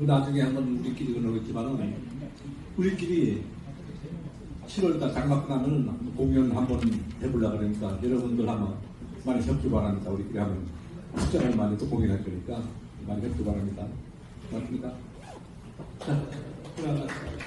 나중에 한번 우리끼리 그러겠지만은 우리끼리 7월달 장막 나면 공연 한번 해보려고 그러니까 여러분들 한번 많이 협조 바랍니다. 우리끼리 하면 숫자를 많이 또 공연할 거니까 많이 협조 바랍니다. 맞습니까? 자, 들어가겠습니다.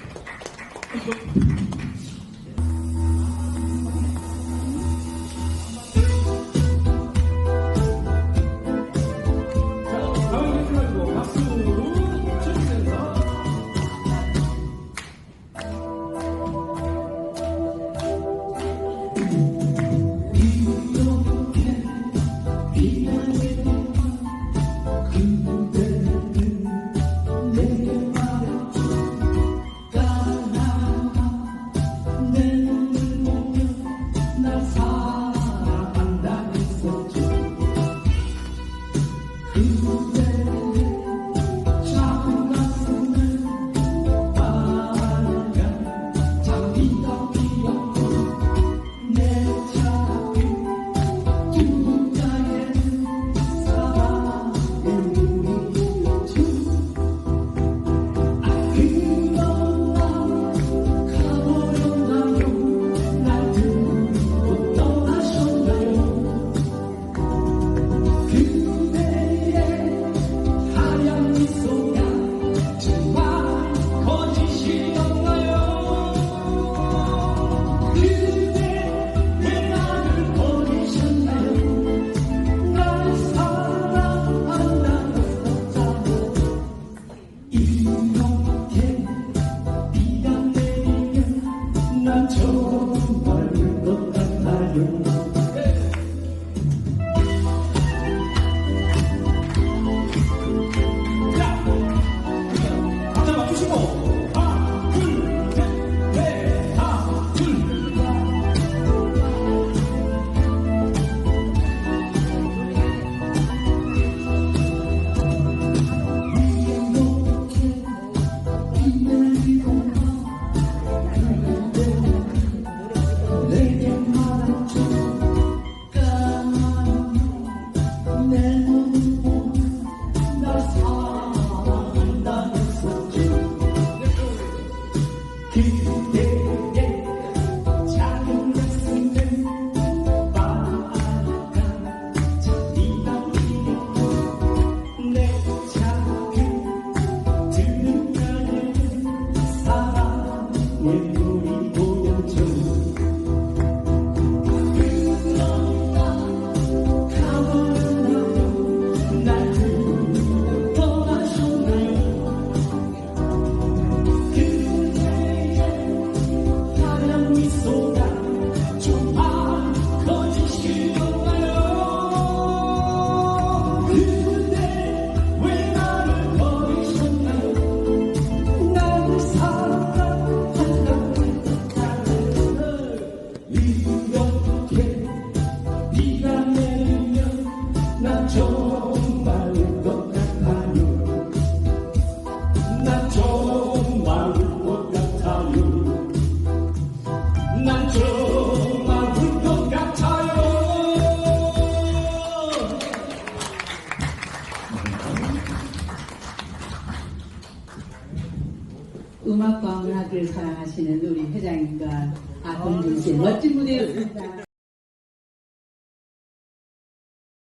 박자 음악과 문학을 사랑하시는 우리 회장님과 아동진 씨의 멋진 무대였습니다.